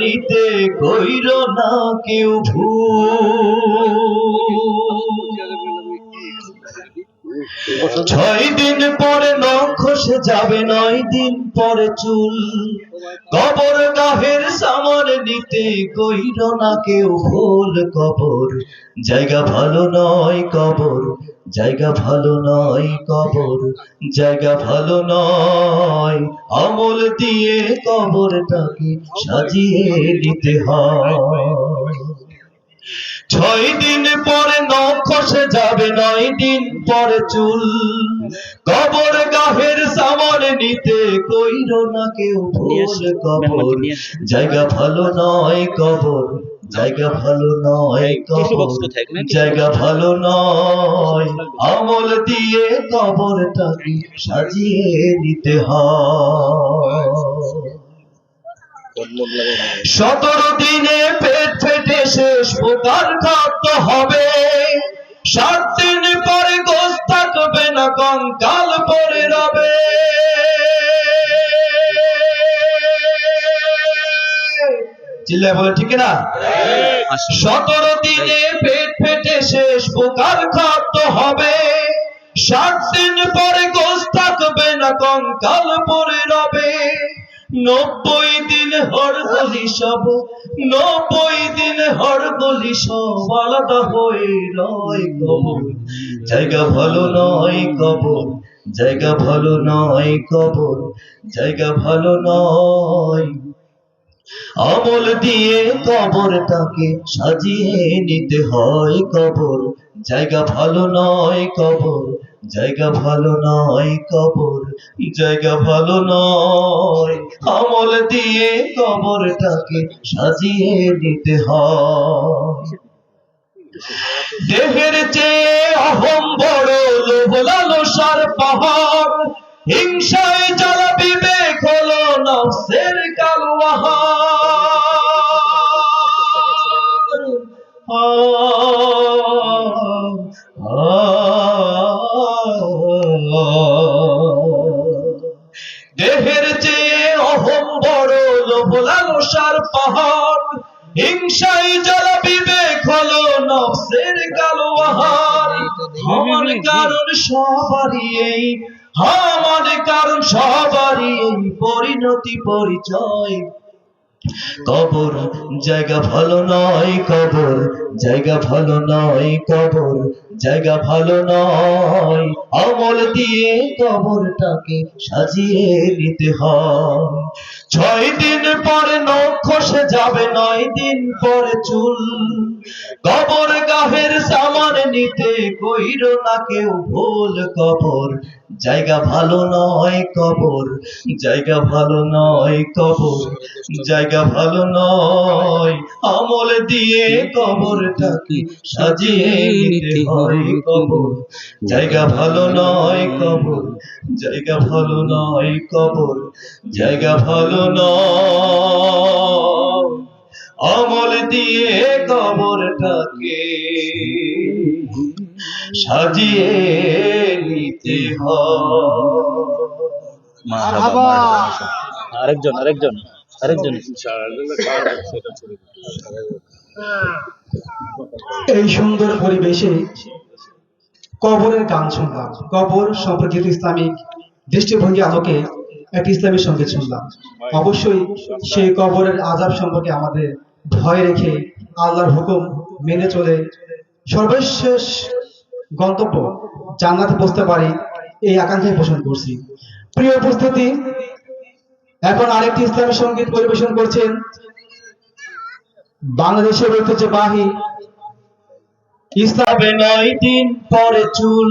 নিতে কইর না কেউ ছয় দিন পরে নখ খসে যাবে, নয় দিন পরে চুল। কবর গাহের সামর নিতে কইর না কেউ ভুল কবর। জায়গা ভালো নয় কবর জায়গা ভালো নয় কবর জায়গা ভালো নয় আমল দিয়ে কবরটাকে সাজিয়ে নিতে হয়। ছয় দিন পরে নখ যাবে নয় দিন পরে চুল। কবর গাহের সামর নিতে কইর না কেউ ভুল কবর। জায়গা ভালো নয় কবর জায়গা ভালো নয় জায়গা ভালো নয়। আমল দিয়ে কবরটাকে সাজিয়ে নিতে হয়। সতেরো দিনে পেট ফেটে শেষ প্রকার খাদ্য হবে। সাত দিন পরে গোস থাকবে না কঙ্কাল পরে চিল্লায় বলে ঠিক না সতেরো দিনে পেট ফেটে শেষ প্রকার খাদ্য হবে। ষাট দিন পরে গোস থাকবে না, কঙ্কাল পরে রবে। নব্বই দিন হর গলি সব, নব্বই দিন হর গলি সব আলাদা হয়ে রয় কবর। জায়গা ভালো নয় কবর, জায়গা ভালো নয় কবর, জায়গা ভালো নয় আমল দিয়ে কবরটাকে সাজিয়ে নিতে হয় কবর। জায়গা ভালো নয় কবর, জায়গা ভালো নয় কবর, জায়গা ভালো নয়। আমল দিয়ে কবরটাকে সাজিয়ে নিতে হয়। দেহের চেয়ে অহম বড় লোভ, লালসার পাহাড়। হিংসায় জ্বালা বিবেক হলো, নফসের কালো দেহের চেয়ে অহম বড় লোভ লালসার পাহাড়। হিংসায় জ্বালা বিবেক হলো নফসের কালো আহার। আমার কারণ সবারই এই আমার কারণ সবারই পরিণতি পরিচয়। কবর জায়গা ভালো নয়, কবর জায়গা ভালো নয়, কবর জায়গা ভালো নয়। আমল দিয়ে কবরটাকে সাজিয়ে নিতে হয়। ছয় দিন পরে নখ যাবে, নয় দিন পরে চুল। কবর গাহের সামান নিতে কইর না কেউ ভুল কবর। জায়গা ভালো নয় কবর, জায়গা ভালো নয় কবর, জায়গা ভালো নয় আমল দিয়ে কবরটাকে সাজিয়ে নিতে হয় কবর। জায়গা ভালো নয় কবর, জায়গা ভালো নয় কবর, জায়গা ভালো নয় আমল দিয়ে কবরটাকে সাজিয়ে নিতে আরেকজন আরেকজন আরেকজন। এই সুন্দর পরিবেশে কবরের গান শুনলাম। কবর সম্পর্কিত ইসলামিক দৃষ্টিভঙ্গি আলোকে একটি ইসলামী সংগীত শুনলাম। অবশ্যই সেই কবরের আজাব সম্পর্কে আমাদের ভয় রেখে আল্লাহর হুকুম মেনে চলে সর্বশেষ গন্তব্য, জান্নাতে পৌঁছতে পারি এই আকাঙ্ক্ষায় পোষণ করছি। প্রিয় উপস্থিতি, এখন আরেকটি ইসলামী সংগীত পরিবেশন করছেন বাংলাদেশের ঐতিহ্যবাহী ইসলাম নয় দিন পরে চুল।